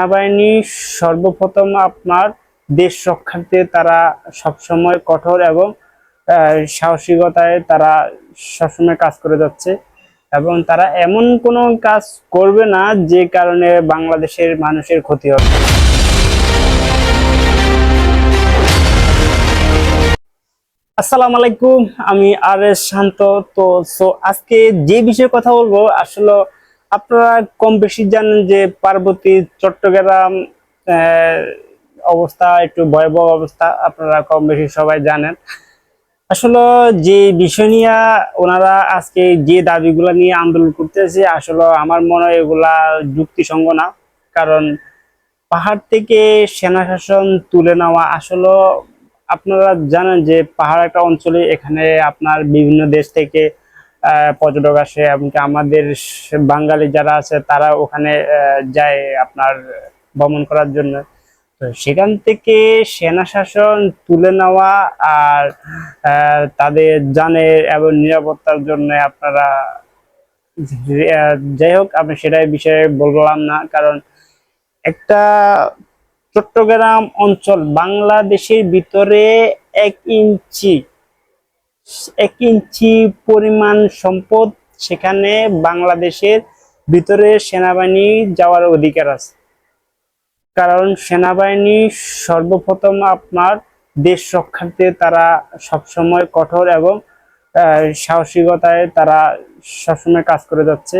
সেনাবাহিনী সর্বপ্রথম আপনার দেশ রক্ষার্থে তারা সবসময় কঠোর এবং সাহসিকতায় তারা সবসময় কাজ করে যাচ্ছে। এবং তারা এমন কোনো কাজ করবে না যে কারণে বাংলাদেশের মানুষের ক্ষতি হবে। আসসালামু আলাইকুম, আমি আর এস শান্ত। তো সো আজকে যে বিষয়ে কথা বলব, আসলে আপনারা কম বেশি জানেন যে পার্বতী, চট্টগ্রাম অবস্থা, একটু ভয়াবহ অবস্থা, আপনারা কম বেশি সবাই জানেন। আসলে যে বিষয় নিয়ে ওনারা আজকে যে দাবিগুলা নিয়ে আন্দোলন করতেছে, আসলে আমার মনে হয় এগুলা যুক্তিসঙ্গ না। কারণ পাহাড় থেকে সেনা শাসন তুলে নেওয়া, আসলে আপনারা জানেন যে পাহাড় একটা অঞ্চলে এখানে আপনার বিভিন্ন দেশ থেকে পর্যটক আসে, এমনকি আমাদের বাঙালি যারা আছে তারা ওখানে যায় আপনার ভ্রমণ করার জন্য। তো সেখান থেকে সেনা শাসন তুলে নেওয়া আর তাদের জানের এবং নিরাপত্তার জন্য আপনারা যাই হোক, আমি সেটাই বিষয়ে বললাম না, কারণ একটা চট্টগ্রাম অঞ্চল বাংলাদেশের ভিতরে এক ইঞ্চি এক ইঞ্চি পরিমাণ সম্পদ সেখানে বাংলাদেশের ভিতরে সেনাবাহিনী যাওয়ার অধিকার আছে। কারণ সেনাবাহিনী সর্বপ্রথম আপনার দেশ রক্ষার্থে তারা সবসময় কঠোর এবং সাহসিকতায় তারা সবসময় কাজ করে যাচ্ছে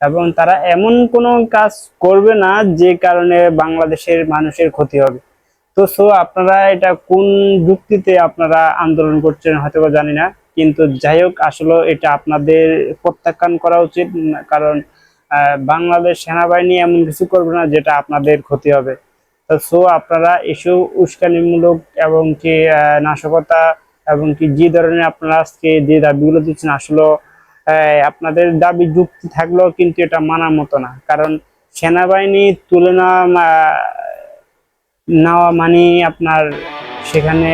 এবং তারা এমন কোনো কাজ করবে না যে কারণে বাংলাদেশের মানুষের ক্ষতি হবে। তো সো আপনারা এটা কোন যুক্তিতে আপনারা আন্দোলন করছেন হয়তো জানি না, কিন্তু যাই হোক, আসলে এটা আপনাদের প্রত্যাখ্যান করা উচিত, কারণ বাংলাদেশ সেনাবাহিনী এমন কিছু করবে না যেটা আপনাদের ক্ষতি হবে। তো সো আপনারা এসব উস্কানিমূলক এবং কি নাশকতা এবং কি যে ধরনের আপনারা আজকে যে দাবিগুলো দিচ্ছেন, আসলে আপনাদের দাবি যুক্তি থাকলেও কিন্তু এটা মানার মতো না। কারণ, সেনাবাহিনী তুলনা নেওয়া মানে আপনার সেখানে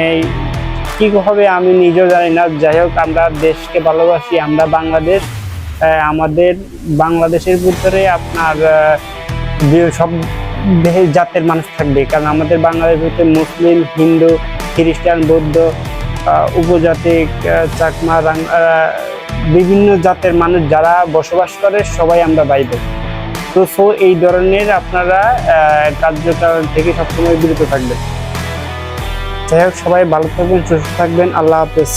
কি হবে আমি নিজেও জানি না। যাই হোক আমরা দেশকে ভালোবাসি আমরা বাংলাদেশ। আমাদের বাংলাদেশের ভিতরে আপনার সব জাতের মানুষ থাকবে। কারণ আমাদের বাংলাদেশের ভিতরে মুসলিম হিন্দু খ্রিস্টান বৌদ্ধ আহ, উপজাতি চাকমা বিভিন্ন জাতের মানুষ যারা বসবাস করে সবাই আমরা বাইরে তো সো এই ধরনের আপনারা কার্যকারণ থেকে সবসময় বিরত থাকবেন। যাই সবাই ভালো থাকবেন, সুস্থ থাকবেন, আল্লাহ হাফেজ।